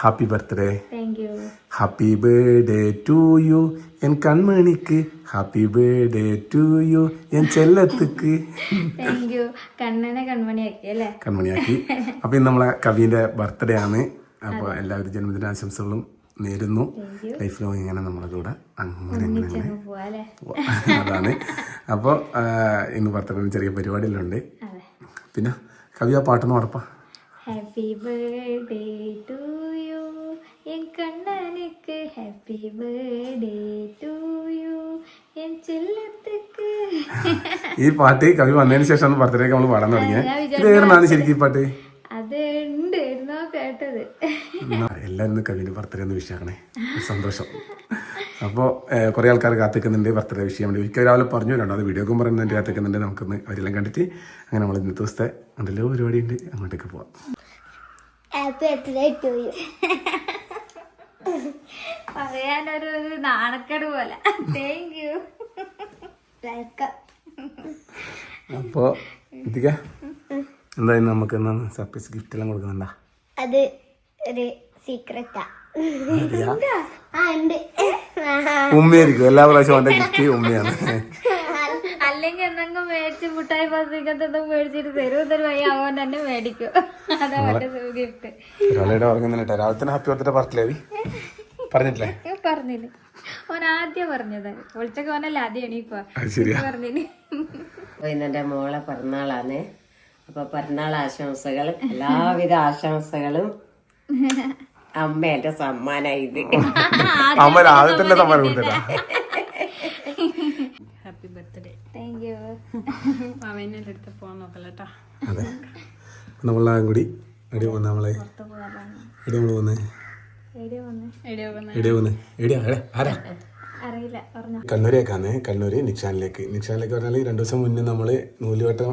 Happy birthday happy birthday to you N കൺമണിക്ക് happy birthday to you എൻ ചെല്ലത്തുക്ക്. കൺമണിയാക്കി അപ്പൊ ഇന്ന് നമ്മളെ കവിന്റെ ബർത്ത്ഡേ ആണ്. അപ്പൊ എല്ലാവരും ജന്മദിനാശംസകളും നേരുന്നു. ലൈഫ് ലോങ് ഇങ്ങനെ നമ്മളെ കൂടെ അങ്ങനെ അതാണ്. അപ്പോൾ ഇന്ന് ബർത്ത്ഡേ ചെറിയ പരിപാടികളുണ്ട്. പിന്നെ കവി ആ പാട്ടൊന്ന് ഹാപ്പി ബർത്ത്ഡേ ടു യു എൻ കണ്ണനക്ക് ഹാപ്പി ബർത്ത്ഡേ ടു യു എൻ ചെല്ലത്തക്ക്. ഈ പാട്ട് കവി വന്നതിന് ശേഷമാണ് ബർത്ത്ഡേക്ക് നമ്മൾ പാടാൻ തുടങ്ങിയത്. ഇത് ഏതാണ് ശരിക്കും ഈ പാട്ട്? അത് ഉണ്ട് ഇരുന്നോ കേട്ടത്? എല്ലാം ഇന്ന് കവിന്റെ ബർത്ത്ഡേ എന്ന് വിഷയമാണേ. സന്തോഷം. അപ്പോൾ കുറേ ആൾക്കാർ കാത്തിക്കുന്നുണ്ട് ബർത്ത്ഡേ വിഷയം വേണ്ടി. ഒരിക്കൽ രാവിലെ പറഞ്ഞു രണ്ടോ വീഡിയോ വീഡിയോക്കും പറയുന്നുണ്ട് കാത്തിക്കുന്നുണ്ട് നമുക്കൊന്ന് അവരെല്ലാം കണ്ടിട്ട് അങ്ങനെ നമ്മൾ ഇന്നത്തെ ദിവസത്തെ എന്തെല്ലോ പരിപാടി ഉണ്ട് അങ്ങോട്ടേക്ക് പോവാം. പറയാനൊരു ഒരു നാണക്കേട് പോലെ. താങ്ക് യു വെൽക്കം അപ്പോൾ എന്തായാലും നമുക്ക് എന്നാ സർപ്രൈസ് ഗിഫ്റ്റ് എല്ലാം കൊടുക്കുന്നുണ്ടാ? അത് ഒരു സീക്രട്ടാ ആ ഉണ്ട്. ഉമ്മയായിരിക്കും. എല്ലാ പ്രാവശ്യം ഗിഫ്റ്റ് ഉമ്മയാണ്. അല്ലെങ്കിൽ എന്തെങ്കിലും മേടിച്ച് മുട്ടായി പാസിക്കത്തെ മേടിച്ചിട്ട് തരും. എന്നൊരു വഴി അവൻ തന്നെ മേടിക്കും. അതാ മറ്റേ ഗിഫ്റ്റ് ഒരാളുടെ ഉറങ്ങുന്നില്ല രാവിലെ തന്നെ ഹാപ്പി ബർത്ത്ഡേ പറഞ്ഞില്ലേ അവി പറഞ്ഞിട്ടില്ലേ? പറഞ്ഞില്ല ഓൻ ആദ്യം പറഞ്ഞത്. വിളിച്ചൊക്കെ ഓനല്ല ആദ്യം എണീക്കുക പറഞ്ഞില്ലേ അപ്പോൾ മോളെ പിറന്നാളാണ്. അപ്പോൾ പിറന്നാൾ ആശംസകൾ എല്ലാവിധ ആശംസകളും അമ്മ എന്റെ സമ്മാനായി ഇത്. അമ്മ രാവിലെ തന്നെ സമ്മാനം കൊടുത്തില്ല. ഹാപ്പി ബർത്ത്ഡേ താങ്ക് യു മാവേനെ എടുത്ത് പോകാൻ നോക്കല്ലേട്ടാ അതെ. നമ്മളെല്ലാം കൂടി എടി വന്ന നമ്മളെ? എടി നമ്മൾ വന്ന് എവിടെയാ വന്നേ എവിടെയോ വന്ന് എടി വന്ന് എടിയാ ആരാ? അറിയില്ല പറഞ്ഞു. കണ്ണൂരേക്കാണ് കണ്ണൂര് നിക്ഷാനിലേക്ക്. നിക്ഷാനിലേക്ക് പറഞ്ഞാൽ രണ്ടു ദിവസം മുന്നേ നമ്മൾ നൂലുവട്ടം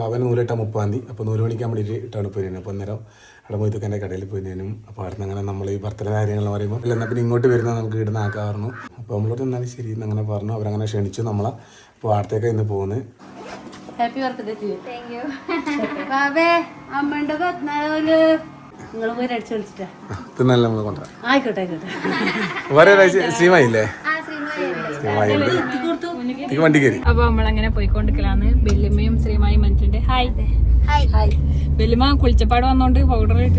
ബാബാനെ നൂലുവട്ടം മുപ്പാം തീയതി. അപ്പോൾ നൂൽ മണിക്കാൻ വേണ്ടിയിട്ട് ടൗണിൽ പോയിരുന്നു അപ്പോൾ അന്നേരം അവിടെ മൊയ്ത്തുക്കന്റെ കടയിൽ പോയിരുന്നു അപ്പോൾ അവിടെ നിന്ന് അങ്ങനെ നമ്മൾ ഈ ബർത്ത്ഡേ കാര്യങ്ങൾ പറയുമ്പോൾ അല്ല എന്നാൽ പിന്നെ ഇങ്ങോട്ട് വരുന്ന നമുക്ക് ഇടുന്ന ആക്കാറുന്നു അപ്പോൾ നമ്മളോട് എന്നാലും ശരി എന്ന് അങ്ങനെ പറഞ്ഞു. അവരങ്ങനെ ക്ഷണിച്ചു നമ്മളെ. അപ്പോൾ അടുത്തേക്ക് ഇന്ന് പോകുന്നത് happy birthday to thank you ബാബേ അമ്മയുടെ പത്തിനാല് നിങ്ങൾ പോയി അടിച്ചു വിളിച്ചിട്ടാ. തിന്നല്ല നമ്മൾ കൊണ്ടുവരാം. ആയിക്കോട്ടെ ആയിക്കോട്ടെ. വേറെ ഒരാഴ്ച ശ്രീമായില്ലേ ആ ശ്രീമതി ശ്രീമായിണ്ട് എനിക്ക് വണ്ടി കയറി. അപ്പൊ നമ്മളങ്ങനെ പോയിക്കൊണ്ടിരിക്കലാണ്. ബെല്ലിമ്മയും ശ്രീമായും മനുഷ്യന്റെ ഹായ് ഹായ് ബെല്ലിമ്മ കുളിച്ചപ്പാട് വന്നോണ്ട് പൗഡർ ഇട്ട്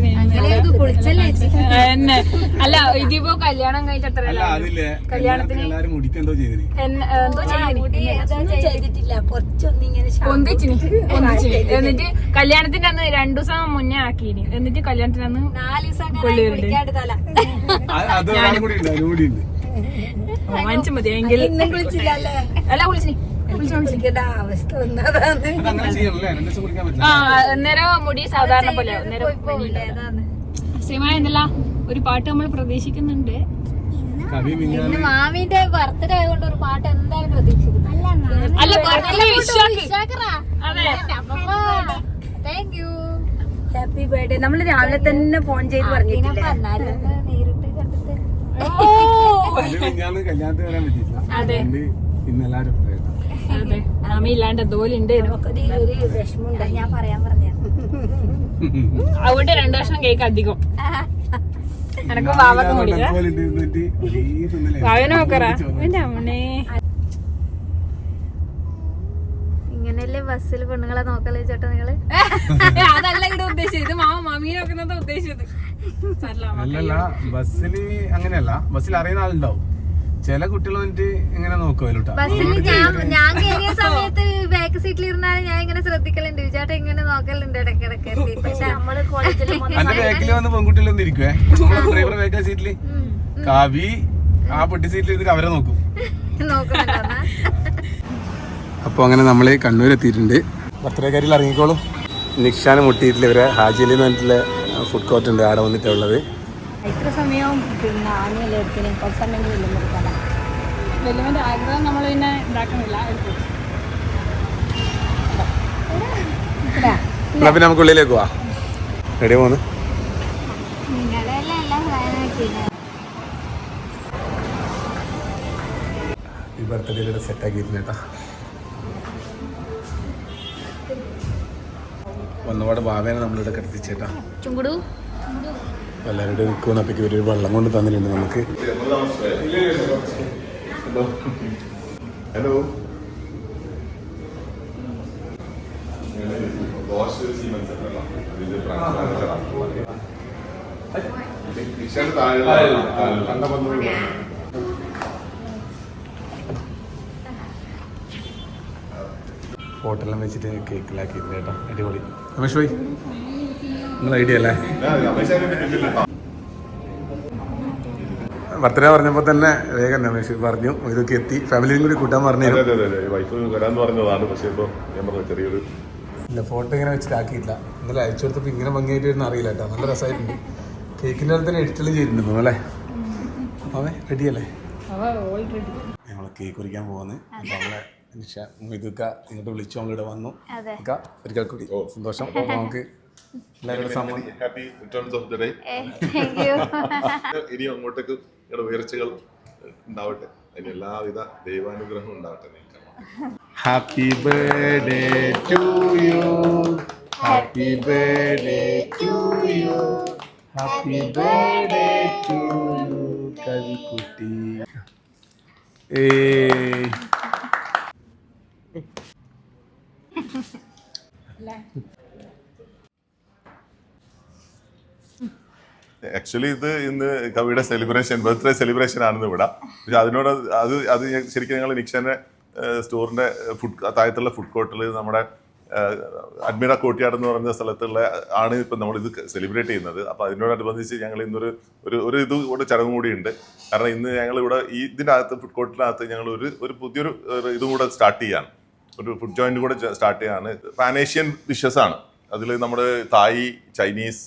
കുളിച്ചല്ലേ എന്നെ. അല്ല ഇതിപ്പോ കല്യാണം എന്തോ ചെയ്തിട്ടില്ല. ഒന്നിച്ചിനി ഒന്നിച്ചിനി എന്നിട്ട് കല്യാണത്തിന്റെ അന്ന് രണ്ടു ദിവസം മുന്നേ ആക്കിനി എന്നിട്ട് കല്യാണത്തിന് അന്ന് നാല് ദിവസം വാങ്ങിച്ചു മതി എങ്കിൽ അല്ല വിളിച്ചിനി അന്നേരം മുടി സാധാരണ പോലെ എന്നല്ല ഒരു പാട്ട് നമ്മൾ പ്രതീക്ഷിക്കുന്നുണ്ട്. മാമിന്റെ ബർത്ത്ഡേ ആയതുകൊണ്ട് ഒരു പാട്ട് എന്തായാലും പ്രതീക്ഷിക്കുന്നു അല്ല താങ്ക് യു. ഹാപ്പി ബർത്ത്ഡേ നമ്മൾ രാവിലെ തന്നെ ഫോൺ ചെയ്ത് പിന്നെ കല്യാണത്തിന് വരാൻ പറ്റിയില്ല അതെ. അതുകൊണ്ട് ഇന്ന് എല്ലാവരും ഉണ്ടായിരുന്നു. അതെ. മാമി ഇല്ലാണ്ട് എന്തോലും ഉണ്ട്. ഞാൻ പറയാൻ പറഞ്ഞു അവിടെ രണ്ടു വർഷം കേക്ക് അധികം. എനക്ക് വാവൊക്കെ തിന്നലായിരുന്നു. ബാബനെ നോക്കറ. എന്റെ അമ്മണേ ഇങ്ങനെയല്ലേ ബസ്സിൽ പെണ്ണുങ്ങളെ നോക്കൽ ചേട്ടാ നിങ്ങൾ? അതല്ല ഇവിടെ ഉദ്ദേശിച്ചത്. ഇത് മാമ മമ്മി നോക്കുന്നത് ഉദ്ദേശിച്ചത്. അല്ലല്ല ബസ്സിൽ അങ്ങനെയല്ല. ബസ്സിൽ അറിയുന്ന ആളുണ്ടാവും. ചില കുട്ടികൾ വന്നിട്ട് ഇങ്ങനെ നോക്കുമല്ലോ ബസ്സിൽ ഞാൻ ഞാൻ കയറിയ സമയത്ത് ബാക്ക് സീറ്റിൽ ഇരുന്നാലും ഞാൻ ഇങ്ങനെ ശ്രദ്ധിക്കലുണ്ട്. ചേട്ടാ ഇങ്ങനെ നോക്കലുണ്ട് ഇടയ്ക്കിടയ്ക്ക്. പക്ഷെ നമ്മൾ കോളേജിൽ എന്റെ ബാക്കിൽ വന്ന് പെൺകുട്ടികൾ ഒന്ന് ഇരിക്കുവേ ഡ്രൈവർ ബാക്കിലെ സീറ്റിൽ കാവി ആ പൊട്ടി സീറ്റിൽ ഇരുന്നിട്ട് അവരെ നോക്കും. നോക്കുന്നുണ്ടോ അപ്പോൾ അങ്ങനെ നമ്മൾ കണ്ണൂർ എത്തിയിട്ടുണ്ട് ബർത്ത്ഡേ കാര്യം ഇറങ്ങിക്കോളും. നിക്ഷാന് മുട്ടിയിട്ടില്ല ഇവരെ ഹാജിയിൽ എന്ന് പറഞ്ഞിട്ടുള്ള ഫുഡ് കോർട്ട് ഉണ്ട് അവിടെ വന്നിട്ടുള്ളത്. ഇത്ര സമയവും പിന്നെ ആനയല്ലേ എടുത്തിന് കുറച്ച് സമയം വെല്ലുവിന്റെ ആഗ്രഹം നമ്മൾ പിന്നെ എടുക്കും. എന്നാ പിന്നെ നമുക്ക് ഉള്ളിലേക്ക് പോവാ. എവിടെ പോന്ന്? ഈ ബർത്ത്ഡേയിലൂടെ സെറ്റ് ആക്കിയിരുന്നു കേട്ടാ. വന്നപാട് ബാബേനെ നമ്മളിവിടെ കത്തിച്ചേട്ടാ എല്ലാവരുടെ നിൽക്കുന്നപ്പോഴേക്ക് ഒരു വെള്ളം കൊണ്ട് തന്നിട്ടുണ്ട് നമുക്ക്. ഹലോ ഹോട്ടലിലും വെച്ചിട്ട് കേക്കിലാക്കിയിരുന്നു കേട്ടോ അടിപൊളി. രമേഷ് ഭായി നിങ്ങൾ ഐഡിയ അല്ലേ? ബർത്ത്ഡേ പറഞ്ഞപ്പോൾ തന്നെ വേഗം രമേശ് പറഞ്ഞു ഇതൊക്കെ എത്തി ഫാമിലിയും കൂടി കൂട്ടാൻ പറഞ്ഞു വൈഫ് വരാൻ പറഞ്ഞതാണ് പക്ഷെ ഇപ്പൊ ഞാൻ പറഞ്ഞ ചെറിയൊരു ഇല്ല ഫോട്ടോ ഇങ്ങനെ വെച്ചിട്ടാക്കിയില്ല ഇന്നലെ അയച്ചു കൊടുത്തപ്പോൾ ഇങ്ങനെ ഭംഗിയായിട്ട് വരുന്ന അറിയില്ല കേട്ടോ നല്ല രസമായിട്ടുണ്ട് കേക്കിന്റെ അടുത്ത് തന്നെ എഡിറ്റെല്ലാം ചെയ്തിട്ടുണ്ടോ അല്ലേ? അതെ റെഡിയല്ലേ ഞങ്ങൾ കേക്ക് കുറിക്കാൻ പോകുന്നത് നമ്മളെ നിഷ ഇതൊക്ക ഇങ്ങോട്ട് വിളിച്ചു നമ്മളിവിടെ വന്നു. ഒരിക്കൽ കൂടി. സന്തോഷം. നമുക്ക് happy terms of the day ഇനി അങ്ങോട്ടേക്ക് നിങ്ങളുടെ ഉയർച്ചകൾ ഉണ്ടാവട്ടെ. അതിന് എല്ലാവിധ ദൈവാനുഗ്രഹം ഉണ്ടാവട്ടെ നിങ്ങൾക്ക് happy birthday to you happy birthday to you happy birthday to you കവിക്കുട്ടി ഏയ്. ആക്ച്വലി ഇത് ഇന്ന് കവിയുടെ സെലിബ്രേഷൻ ബർത്ത്ഡേ സെലിബ്രേഷൻ ആണെന്ന് ഇവിടെ പക്ഷെ അതിനോട് അത് അത് ശരിക്കും ഞങ്ങൾ നിക്ഷന്റെ സ്റ്റോറിന്റെ ഫുഡ് താഴത്തുള്ള ഫുഡ് കോർട്ടിൽ നമ്മുടെ അഡ്മിറ കോട്ടിയാട് എന്ന് പറയുന്ന സ്ഥലത്തുള്ള ആണ് ഇപ്പം നമ്മൾ ഇത് സെലിബ്രേറ്റ് ചെയ്യുന്നത്. അപ്പോൾ അതിനോടനുബന്ധിച്ച് ഞങ്ങൾ ഇന്നൊരു ഒരു ഒരു ഇത് കൂടെ ചടങ്ങ് കൂടിയുണ്ട് കാരണം ഇന്ന് ഞങ്ങൾ ഇവിടെ ഈ ഇതിന്റെ അകത്ത് ഫുഡ് കോർട്ടിനകത്ത് ഞങ്ങൾ ഒരു ഒരു പുതിയൊരു ഇതും കൂടെ സ്റ്റാർട്ട് ചെയ്യാണ്. ഒരു ഫുഡ് ജോയിന്റ് കൂടെ സ്റ്റാർട്ട് ചെയ്യാണ്. പാനേഷ്യൻ ഡിഷസ് ആണ്. അതിൽ നമ്മുടെ തായ് ചൈനീസ്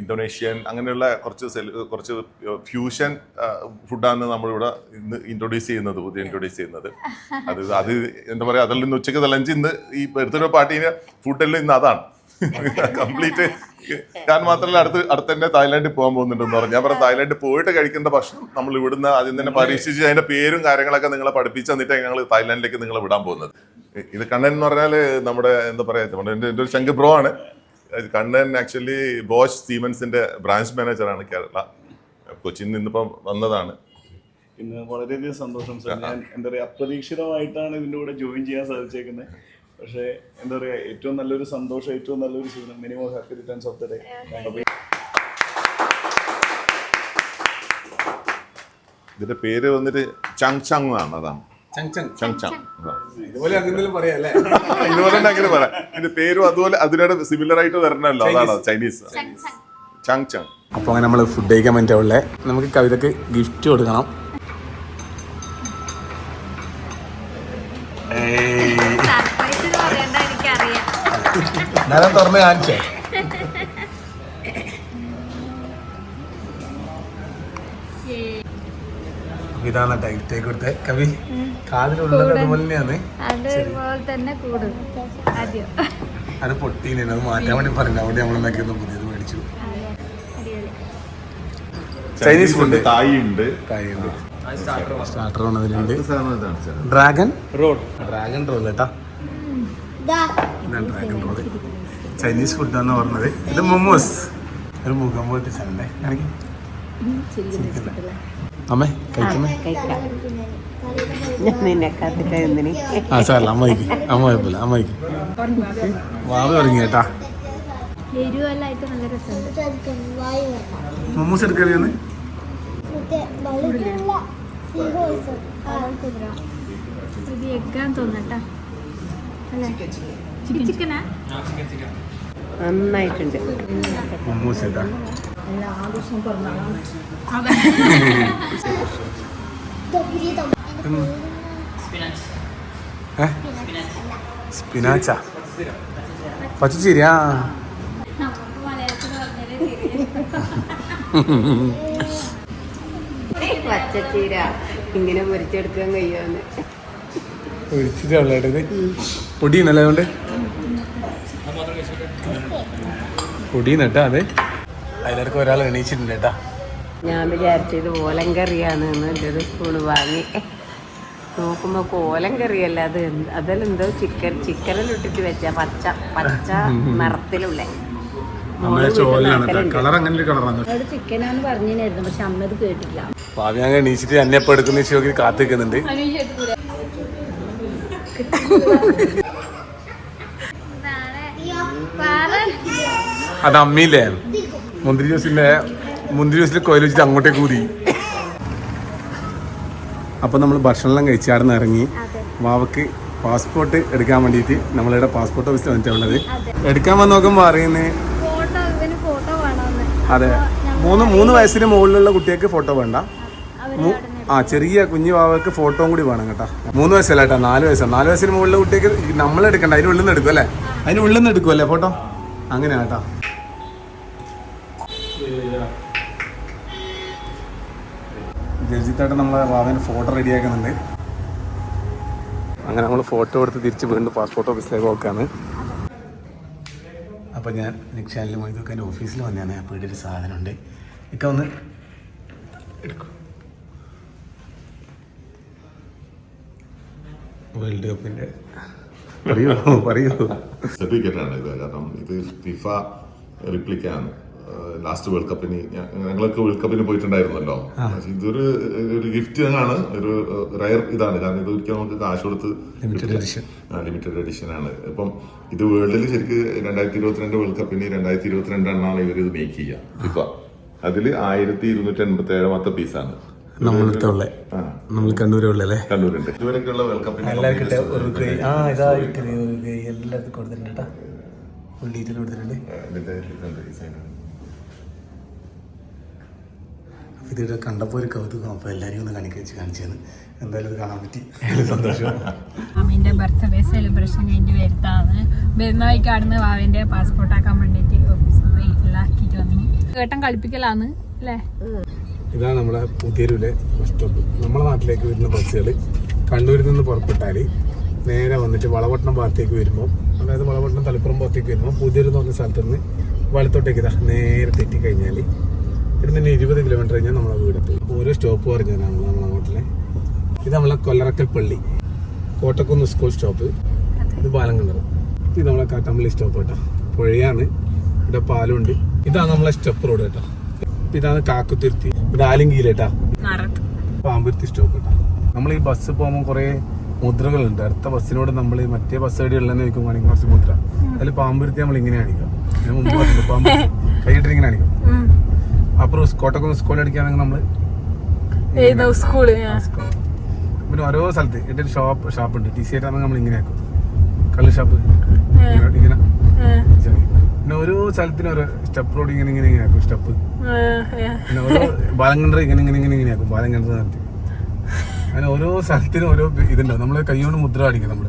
ഇന്തോനേഷ്യൻ അങ്ങനെയുള്ള കുറച്ച് സെൽ കുറച്ച് ഫ്യൂഷൻ ഫുഡാണ് നമ്മളിവിടെ ഇന്ന് ഇൻട്രൊഡ്യൂസ് ചെയ്യുന്നത് പുതിയ ഇൻട്രൊഡ്യൂസ് ചെയ്യുന്നത്. അത് അത് എന്താ പറയുക അതിൽ നിന്ന് ഉച്ചയ്ക്ക് ലഞ്ച് ഇന്ന് ഈ ബർത്ത്ഡേ പാർട്ടീന് ഫുഡെല്ലാം ഇന്ന് അതാണ്. കംപ്ലീറ്റ് ഞാൻ മാത്രമല്ല അടുത്ത് അടുത്ത് തന്നെ തായ്ലാൻഡിൽ പോകാൻ പോകുന്നുണ്ടെന്ന് പറഞ്ഞു. ഞാൻ പറഞ്ഞു തായ്ലാൻഡിൽ പോയിട്ട് കഴിക്കേണ്ട ഭക്ഷണം നമ്മൾ ഇവിടുന്ന് ആദ്യം തന്നെ പരീക്ഷിച്ച് അതിന്റെ പേരും കാര്യങ്ങളൊക്കെ നിങ്ങളെ പഠിപ്പിച്ച് തന്നിട്ട് ഞങ്ങൾ തായ്ലാൻഡിലേക്ക് നിങ്ങളെ വിടാൻ പോകുന്നത്. ഇത് കണ്ണൻ എന്ന് പറഞ്ഞാൽ നമ്മുടെ എന്താ പറയാ നമ്മുടെ എന്റെ ഒരു ശങ്കർ ബ്രോ ആണ്. കണ്ണൻ ആക്ച്വലി ബോഷ് സീമൻസിന്റെ ബ്രാഞ്ച് മാനേജറാണ് കേരള. കൊച്ചിയിൽ നിന്നിപ്പം വന്നതാണ്. ഇന്ന് വളരെയധികം സന്തോഷം സാർ. ഞാൻ എന്താ പറയുക അപ്രതീക്ഷിതമായിട്ടാണ് ഇതിന്റെ കൂടെ ജോയിൻ ചെയ്യാൻ സാധിച്ചേക്കുന്നത്. പക്ഷേ എന്താ പറയുക ഏറ്റവും നല്ലൊരു സന്തോഷം ഏറ്റവും നല്ലൊരു സുഖം minimum happy returns of the day ഇതിന്റെ ഇതിന്റെ പേര് വന്നിട്ട് ചങ് ചങ് ആണ് അതാണ്. ചങ് ഇതുപോലെ അങ്ങനെ പറയാം അല്ലേ? ഇതുപോലെ തന്നെ അങ്ങനെ പറയാം. ഇതിന്റെ പേരും അതുപോലെ അതിനോട് സിമിലർ ആയിട്ട് വരണല്ലോ. അതാണ്? ചൈനീസ് ചങ് ചങ്. അപ്പോൾ അങ്ങനെ നമ്മൾ ഫുഡ് കഴിക്കാൻ വേണ്ടിയിട്ട് നമുക്ക് കവിതക്ക് ഗിഫ്റ്റ് കൊടുക്കണം. ഞാൻ തുറന്ന് കാണിച്ചേ. അപ്പൊ ഇതാണ് ടൈറ്റ് കൊടുത്തേ. കവി കാതിലുള്ളത് അതുപോലെ തന്നെയാണ് അതുപോലെ തന്നെ കൂടും. ആദ്യം. അത് പൊട്ടീനെ അത് മാറ്റാൻ വേണ്ടി പറഞ്ഞു അവിടെ നമ്മൾ ഉണ്ടാക്കിയൊന്ന് പുതിയത് മേടിച്ചു. അടിപൊളി. Chinese food. തായി ഉണ്ട് സ്റ്റാർട്ടർ വന്നതിലുണ്ട് ഡ്രാഗൺ റോൾ ഡ്രാഗൺ റോൾ കേട്ടാ. ദാ. ഇതാണ് ഡ്രാഗൺ റോൾ ചൈനീസ് ഫുഡാന്ന് പറഞ്ഞത്. ഇത് മൊമോസ് ഒരു മുഖം പോയിട്ട് സൺഡേ കാണിക്കും. അമ്മേ കഴിക്കുന്നേ? ഞാൻ നിന്നെ കാത്തിട്ട് എന്തിന് ആ സാറല്ല അമ്മയ്ക്ക് അമ്മ കുഴപ്പമില്ല. അമ്മയ്ക്ക് വാവ തുടങ്ങി കേട്ടാ. എരിവെല്ലായിട്ട് നല്ല രസമുണ്ട്. ചെറുക്കൻ വായു വെക്കാം മൊമോസ് എടുക്കറിയാന്ന് നന്നായിട്ടുണ്ട്. മൊമോസ് കേട്ടാ തൊപ്പിരിതം ഏ സ്പിനാച്ചാ നമുക്ക് മലയാളത്തിൽ പറഞ്ഞാലേ പച്ചച്ചീര. ഇങ്ങനെ മുറിച്ചെടുക്കാൻ കഴിയാന്ന് ഒഴിച്ചിട്ടുള്ളത് പൊടിയുന്നല്ലേ അതുകൊണ്ട്. പൊടിയുന്നട്ടാ അതെ. അതിലിടക്ക് ഒരാൾ എണീച്ചിട്ടുണ്ട് കേട്ടാ. ഞാൻ വിചാരിച്ചത് ഓലം കറിയാണ് എന്ന് എന്റെ ഒരു സ്പൂണ് വാങ്ങി. നോക്കുമ്പോ കോലം കറിയല്ല അത്? എന്ത്- അതിലെന്തോ ചിക്കൻ ചിക്കനെല്ലാം ഇട്ടിട്ട് വെച്ച പച്ച പച്ച നിറത്തിലുള്ള ചിക്കനാന്ന് പറഞ്ഞിരുന്നു പക്ഷെ അമ്മ ഇത് കേട്ടില്ല ഭാവി അങ്ങ് എണീച്ചിട്ട് എന്നെ എപ്പോ എടുക്കുന്ന നോക്കി കാത്തു നിൽക്കുന്നുണ്ട്. അത് അമ്മയില്ലേ? മുന്തിരി ജ്യൂസിന്റെ മുന്തിരി ജ്യൂസിൽ കോയിൽ വെച്ചിട്ട് അങ്ങോട്ടേക്ക് കൂടി അപ്പൊ നമ്മൾ ഭക്ഷണമെല്ലാം കഴിച്ചാർന്ന് ഇറങ്ങി. വാവക്ക് പാസ്പോർട്ട് എടുക്കാൻ വേണ്ടിയിട്ട് നമ്മളിവിടെ പാസ്പോർട്ട് ഓഫീസിൽ വന്നിട്ടുള്ളത്. എടുക്കാൻ വന്ന് നോക്കുമ്പോൾ അറിയുന്നത് അതെ. മൂന്ന് മൂന്ന് വയസ്സിന് മുകളിലുള്ള കുട്ടികൾക്ക് ഫോട്ടോ വേണ്ട. ആ ചെറിയ കുഞ്ഞു വാവക്ക് ഫോട്ടോയും കൂടി വേണം കേട്ടോ. മൂന്ന് വയസ്സല്ല കേട്ടോ നാല് വയസ്സാണ് നാല് വയസ്സിന് മുകളിലുള്ള കുട്ടികൾക്ക് നമ്മൾ എടുക്കണ്ട അതിന് ഉള്ളിൽ നിന്ന് എടുക്കും അല്ലേ? അതിന് ഉള്ളിൽ നിന്ന് എടുക്കുമല്ലേ ഫോട്ടോ? ഫോട്ടോ അങ്ങനെയാ ജഡ്ജിത്തായിട്ട് നമ്മളെ വാഹന ഫോട്ടോ റെഡിയാക്കുന്നുണ്ട്. അങ്ങനെ നമ്മൾ ഫോട്ടോ എടുത്ത് തിരിച്ച് വീണ്ടും പാസ്പോർട്ട് ഓഫീസിലേക്ക് നോക്കാണ് അപ്പോൾ ഞാൻ നിക്ഷാനിൽ മൊയ്തൊക്കെ എന്റെ ഓഫീസിൽ വന്നതാണ്. അപ്പോൾ ഇവിടെ ഒരു സാധനമുണ്ട്. ഇക്ക ഒന്ന് എടുക്കും. വേൾഡ് കപ്പിന്റെ. പറയൂ പറയൂ. സർട്ടിഫിക്കറ്റ് ആണ് ഇത്. കാരണം ഇത് ഫിഫ റിപ്ലിക്കാണ് ലാസ്റ്റ് വേൾഡ് കപ്പിന് ഞങ്ങളൊക്കെ വേൾഡ് കപ്പിന് പോയിട്ടുണ്ടായിരുന്നല്ലോ. ഇതൊരു ഒരു ഗിഫ്റ്റ് ആണ് ഒരു റയർ ഇതാണ്. കാരണം ഇത് ഒരിക്കലും നമുക്ക് കാശ് കൊടുത്ത് ലിമിറ്റഡ് എഡിഷൻ ആണ്. ഇപ്പം ഇത് വേൾഡിൽ ശരിക്കും രണ്ടായിരത്തി ഇരുപത്തിരണ്ട് വേൾഡ് കപ്പിന് രണ്ടായിരത്തി ഇരുപത്തിരണ്ടെണ്ണാണ് ഇവർ ഇത് മേക്ക് ചെയ്യുക. ഫിഫ അതിൽ ആയിരത്തി ഇരുന്നൂറ്റി എൺപത്തി ഏഴാമത്തെ പീസാണ്. നമ്മളടുത്ത ഉള്ളേ ആ. നമ്മൾ കണ്ണൂരുള്ളല്ലേ? കണ്ണൂരുണ്ട്. ഇതുവരെയൊക്കെയുള്ള വേൾഡ് കപ്പിന് എല്ലാവർക്കും ഒരു കൈ ആ ഇതായിട്ട് എല്ലാവർക്കും കൊടുത്തിട്ടുണ്ട് കേട്ടോ ഫുൾ ഡീറ്റെയിൽ കൊടുത്തിട്ടുണ്ട് ഇതിന്റെ ഇതുണ്ട് ഈ side. ഇത് കണ്ടപ്പോൾ ഒരു കൗതുകം. അപ്പോൾ എല്ലാവരെയും ഒന്ന് കണിക്ക് വെച്ച് കാണിച്ചത് എന്തായാലും ഇത് കാണാൻ പറ്റി. സന്തോഷം. മാമിന്റെ ബർത്ത്ഡേ സെലിബ്രേഷൻ കഴിഞ്ഞ് വരുത്താണ് വരുന്ന വഴിക്കാടുന്ന് വാവിന്റെ പാസ്പോർട്ട് ആക്കാൻ വേണ്ടിയിട്ട് ഓഫീസിലാക്കിട്ട് വന്നു. കേട്ടൻ കളിപ്പിക്കലാന്ന് അല്ലേ? ഇതാണ് നമ്മുടെ പുതിയൊരുവിലെ ബസ് സ്റ്റോപ്പ് നമ്മുടെ നാട്ടിലേക്ക് വരുന്ന ബസ്സുകൾ കണ്ണൂരിൽ നിന്ന് പുറപ്പെട്ടാൽ നേരെ വന്നിട്ട് വളപട്ടണം ഭാഗത്തേക്ക് വരുമ്പോൾ അതായത് വളപട്ടണം തളിപ്പുറം ഭാഗത്തേക്ക് വരുമ്പോൾ പുതിയൊരു എന്ന് പറഞ്ഞ സ്ഥലത്ത് നിന്ന് വലത്തോട്ടേക്ക് ഇതാ നേരെ തെറ്റി കഴിഞ്ഞാൽ ഇവിടുന്ന് തന്നെ ഇരുപത് കിലോമീറ്റർ കഴിഞ്ഞാൽ നമ്മളെ വീടെത്തും ഓരോ സ്റ്റോപ്പ് പറഞ്ഞാൽ നമ്മൾ നമ്മളെ ഹോട്ടലിൽ ഇത് നമ്മളെ കൊല്ലറക്കൽ പള്ളി. കോട്ടക്കുന്ന് സ്കൂൾ സ്റ്റോപ്പ് ഇത് പാലങ്കണ്ടർ ഇത് നമ്മളെ കാട്ടാമ്പള്ളി സ്റ്റോപ്പ് കേട്ടോ പുഴയാണ്. ഇവിടെ പാലുണ്ട്. ഇതാണ് നമ്മളെ സ്റ്റെപ്പ് റോഡ് കേട്ടോ. ഇതാണ് കാക്കുത്തിരുത്തി. ഇവിടെ നറത്ത്. പാമ്പുരുത്തി സ്റ്റോപ്പ് കേട്ടോ നമ്മൾ ഈ ബസ് പോകുമ്പോൾ കുറേ മുദ്രകളുണ്ട്. അടുത്ത ബസ്സിനോട് നമ്മൾ മറ്റേ ബസ് എവിടെ ഉള്ളതെന്ന് ചോദിക്കുമ്പോൾ കുറച്ച് മുദ്ര. അതിൽ പാമ്പുരുത്തി നമ്മൾ ഇങ്ങനെ കാണിക്കാം. ഞാൻ മുമ്പ് പറഞ്ഞില്ലേ, പാമ്പുരുത്തി. കൈയിട്ട് ഇങ്ങനെ കാണിക്കും. അപ്പുറം കോട്ടക്കുന്ന് സ്കൂളിൽ അടിക്കുകയാണെങ്കിൽ നമ്മൾ പിന്നെ ഓരോ സ്ഥലത്ത് എന്റെ ഒരു ഷോപ്പ് ഷോപ്പ് ഉണ്ട് ടി സി ആയിട്ടാണെങ്കിൽ നമ്മൾ ഇങ്ങനെ ആക്കും. കള്ള് ഷോപ്പ്. ഇങ്ങനെ. പിന്നെ ഓരോ സ്ഥലത്തിനും ഓരോ സ്റ്റെപ്പ് റോഡ് ഇങ്ങനെ ഇങ്ങനെ ഇങ്ങനെ ആക്കും സ്റ്റെപ്പ്. പിന്നെ ഓരോ ബാലങ്കണ്ടർ ഇങ്ങനെ ഇങ്ങനെ ഇങ്ങനെ ഇങ്ങനെ ആക്കും ബാലങ്കണ്ടർ നടത്തി അങ്ങനെ ഓരോ സ്ഥലത്തിനും ഓരോ ഇതുണ്ടാവും നമ്മൾ കൈകൊണ്ട് മുദ്ര കാണിക്കും നമ്മൾ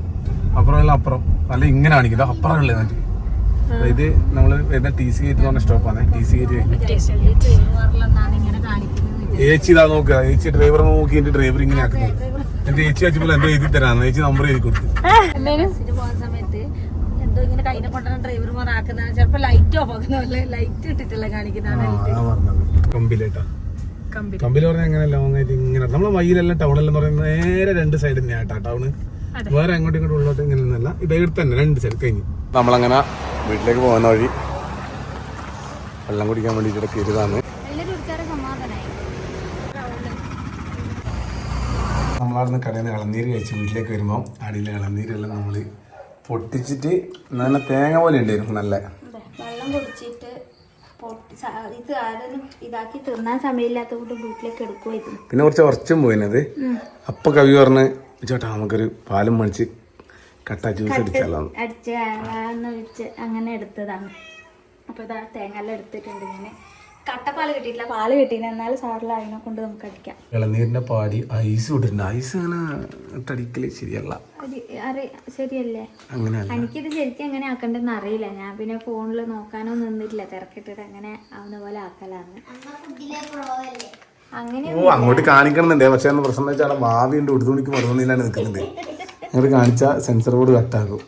അല്ല അപ്പുറം. അല്ല ഇങ്ങനെ കാണിക്കും. ഇത് അതായത് നമ്മൾ വരുന്ന ടി സി ഗേറ്റ് പറഞ്ഞ സ്റ്റോപ്പാണ് ടി സി ഗേറ്റ് ഏച്ചി ഇതാ നോക്കുക ഏച്ചി ഡ്രൈവറെ എന്റെ ഡ്രൈവർ ഇങ്ങനെ ആക്കുന്നത് എന്റെ ഏച്ചി വെച്ചപ്പോൾ എന്തോ എഴുതി തരാന്ന്. ഏച്ചി നമ്പർ എഴുതി കൊടുത്തു. എന്തോ ഇങ്ങനെ കൈനെ കൊണ്ടുവന്ന ഡ്രൈവർമാർ ആക്കുന്നതാണ് ചിലപ്പോ ലൈറ്റ് ഓഫ് ആക്കുന്ന ലൈറ്റ് കാണിക്കുന്നതാണ് കമ്പിലേട്ടാ കമ്പിൽ പറഞ്ഞാൽ അങ്ങനെ ലോങ് ആയിട്ട് ഇങ്ങനെ. നമ്മളെ വയ്യിലെല്ലാം ടൗണെല്ലാം പറയുന്നത് നേരെ രണ്ട് സൈഡ് തന്നെയാട്ടാ ടൗണ് വേറെ അങ്ങോട്ടും ഇങ്ങോട്ടും ഉള്ളോട്ട് ഇങ്ങനെ ഒന്നല്ല ഇത് എടുത്ത് തന്നെ രണ്ട് സൈഡ് കഴിഞ്ഞു. നമ്മളങ്ങനെ വീട്ടിലേക്ക് പോകുന്ന വഴി വെള്ളം കുടിക്കാൻ വേണ്ടിയിട്ട് കയറിയതാണ്. നമ്മളവിടുന്ന് കടയിൽ നിന്ന് ഇളനീര് കഴിച്ച് വീട്ടിലേക്ക് വരുമ്പോൾ അടിയിലെ ഇളനീരെല്ലാം നമ്മൾ പൊട്ടിച്ചിട്ട് നല്ല തേങ്ങ പോലെ ഉണ്ടായിരുന്നു നല്ല. വെള്ളം സ- ഇത് ആരും ഇതാക്കി തിന്നാൻ സമയമില്ലാത്ത കൊണ്ട് വീട്ടിലേക്ക് എടുക്കുമായിരുന്നു പിന്നെ കുറച്ച് ഉറച്ചും പോയിനത്. അപ്പൊ കവി പറഞ്ഞ് ചേട്ടാ നമുക്കൊരു പാലും മണിച്ച് കട്ട ജ്യൂസ് അടിച്ചാലോ? വെച്ച് അങ്ങനെ എടുത്തതാണ്. അപ്പോൾ ഇതാ തേങ്ങയെല്ലാം എടുത്തിട്ടുണ്ട് ഞാൻ കട്ടപ്പാൽ കിട്ടിയിട്ടില്ല. പാൽ കിട്ടിയില്ല. എന്നാലും സാറിൽ അതിനെ കൊണ്ട് നമുക്ക് അടിക്കാം. ഇളനീരിന്റെ പാടി ഐസ് ഇട്ടിട്ടുണ്ട് ഐസ് അങ്ങനെ ഇട്ടടിക്കൽ ശരിയല്ല. ശരിയല്ലേ? എനിക്കിത് ശരിക്കും എങ്ങനെ ആക്കണ്ടെന്ന് അറിയില്ല. ഞാൻ പിന്നെ ഫോണിൽ നോക്കാനോ നിന്നിട്ടില്ല. തിരക്കിട്ടിട്ട് അങ്ങനെ ആവുന്ന പോലെ ആക്കലാണ്. അങ്ങനെ ഓ അങ്ങോട്ട് കാണിക്കണമെന്നുണ്ടേ. പക്ഷെ പ്രശ്നം വെച്ചാൽ ഭാവിയുണ്ട് ഉടുതുണിക്ക് മറുപടിയിലാണ് നിൽക്കുന്നത്. അങ്ങോട്ട് കാണിച്ച സെൻസർ ബോർഡ് കട്ടാകും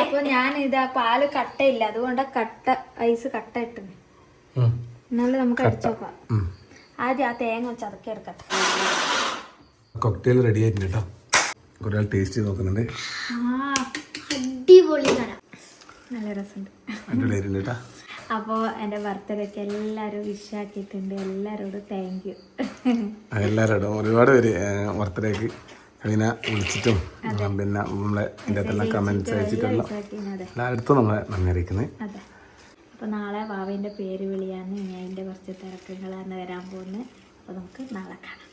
അപ്പൊ ഞാൻ ഇതാ പാൽ കട്ടയില്ല അതുകൊണ്ട് കട്ട ഐസ് കട്ട ഇട്ടു എന്നാലും നമുക്ക് അടിച്ചോക്കാം ആദ്യം ആ തേങ്ങ ചതക്കി എടുക്കട്ടെ കോക്ടെയിൽ റെഡി ആയിട്ടുണ്ട് കേട്ടോ കുറേ ടേസ്റ്റ് ചെയ്ത് നോക്കുന്നുണ്ട്. ആ അടിപൊളി നല്ല രസമുണ്ട്. അടിപൊളിയായിട്ടുണ്ട് കേട്ടോ അപ്പോൾ എന്റെ ബർത്ത്ഡേക്ക് എല്ലാവരും വിഷാക്കിയിട്ടുണ്ട് എല്ലാവരോടും താങ്ക് യു എല്ലാവരോടും ഒരുപാട് പേര് ബർത്ത്ഡേക്ക് കവിന വിളിച്ചിട്ടും പിന്നെ നമ്മളെ ഇതിന്റെ അകത്തുള്ള കമന്റ്സ് അയച്ചിട്ടുള്ള എല്ലായിടത്തും നമ്മളെ നന്ദി അറിയിക്കുന്നത് അപ്പോൾ നാളെ വാവേന്റെ പേര് വിളിയാന്ന് ഞാൻ എന്റെ കുറച്ച് തിരക്കുകളാണ് വരാൻ പോകുന്നത്. അപ്പോൾ നമുക്ക് നാളെ കാണാം.